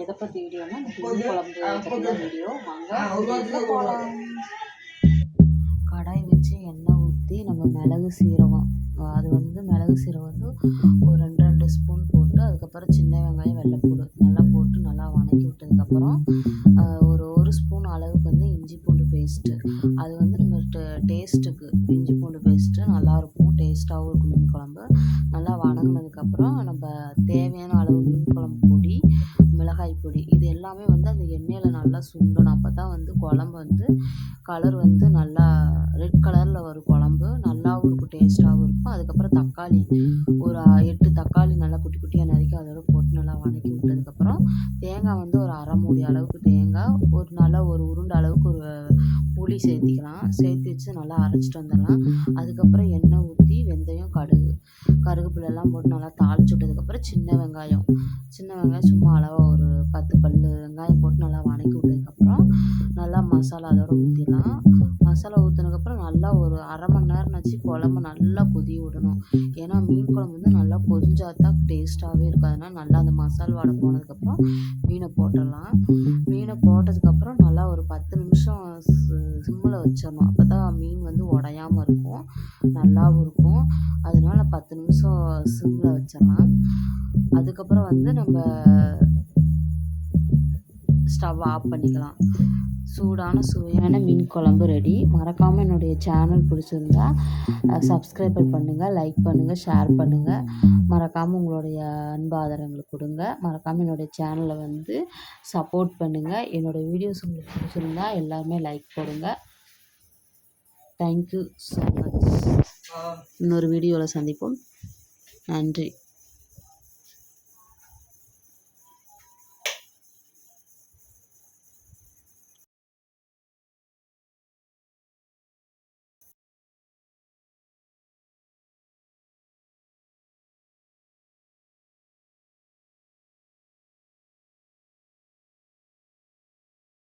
எதை பற்றி வீடியோனா மீன் குழம்பு வீடியோ வாங்க கடாய் வச்சு எண்ணெய் ஊற்றி நம்ம மிளகு சீரகம் அது வந்து மிளகு சீரகம் வந்து ஒரு ரெண்டு ரெண்டு ஸ்பூன் போட்டு அதுக்கப்புறம் சின்ன வெங்காயம் வெள்ளைப்பூடு நல்லா போட்டு நல்லா வதக்கி விட்டதுக்கப்புறம் ஒரு ஒரு ஸ்பூன் அளவுக்கு வந்து இஞ்சி பூண்டு பேஸ்ட்டு அது வந்து நம்ம டேஸ்ட்டுக்கு இஞ்சி பூண்டு பேஸ்ட்டு நல்லாயிருக்கும் டேஸ்ட்டாகவும் இருக்கும் மீன் குழம்பு. நல்லா வணங்கினதுக்கப்புறம் நம்ம தேவையான அளவு மீன் குழம்பு பொடி மிளகாய் பொடி இது எல்லாமே வந்து அந்த எண்ணெயில் நல்லா சுண்டணும். அப்போ தான் வந்து குழம்பு வந்து கலர் வந்து நல்லா ரெட் கலரில் வரும் குழம்பு. நல்லாவும் இருக்கும் டேஸ்ட்டாகவும் இருக்கும். அதுக்கப்புறம் தக்காளி ஒரு எட்டு தக்காளி நல்லா குட்டி குட்டியாக நறுக்கி அதோட போட்டு நல்லா வணக்கி விட்டதுக்கப்புறம் தேங்காய் வந்து ஒரு அரை மூடி அளவுக்கு தேங்காய் ஒரு நல்லா ஒரு உருண்டை அளவுக்கு ஒரு புளி சேர்த்திக்கலாம். சேர்த்து வச்சு நல்லா அரைச்சிட்டு வந்துடலாம். அதுக்கப்புறம் எண்ணெய் ஊற்றி வெந்தயம் கடுகு கருவேப்பிலெல்லாம் போட்டு நல்லா தாளிச்சு விட்டதுக்கப்புறம் சின்ன வெங்காயம். சின்ன வெங்காயம் சும்மா அளவாக ஒரு பத்து பல் வெங்காயம் போட்டு நல்லா வதக்கி விட்டதுக்கப்புறம் நல்லா மசாலா அதோட ஊற்றிடலாம் மசாலா ஊற்றினதுக்கப்புறம் நல்லா ஒரு அரை மணி நேரம் வச்சு குழம்பு நல்லா கொதி விடணும். ஏன்னா மீன் குழம்பு வந்து நல்லா கொதிஞ்சா தான் டேஸ்ட்டாகவே இருக்கும். அதனால் நல்லா அந்த மசால் வாடை போனதுக்கப்புறம் மீனை போட்டுடலாம். மீனை போட்டதுக்கப்புறம் நல்லா ஒரு பத்து நிமிஷம் வச்சிடணும். அப்போ தான் மீன் வந்து உடையாமல் இருக்கும். நல்லாவும் இருக்கும். அதனால பத்து நிமிஷம் சிம்மில் வச்சிடலாம். அதுக்கப்புறம் வந்து நம்ம ஸ்டவ் ஆஃப் பண்ணிக்கலாம். சூடான சுவையான மீன் குழம்பு ரெடி. மறக்காமல் என்னுடைய சேனல் பிடிச்சிருந்தா சப்ஸ்கிரைபர் பண்ணுங்கள் லைக் பண்ணுங்கள் ஷேர் பண்ணுங்கள் மறக்காமல் உங்களுடைய அன்பு ஆதரவுங்களுக்கு கொடுங்க. மறக்காமல் என்னுடைய சேனலை வந்து சப்போர்ட் பண்ணுங்கள் என்னுடைய வீடியோஸ் உங்களுக்கு பிடிச்சிருந்தா எல்லாருமே லைக் போடுங்க. தேங்க்யூ ஸோ மச் இன்னொரு வீடியோவில் சந்திப்போம். நன்றி.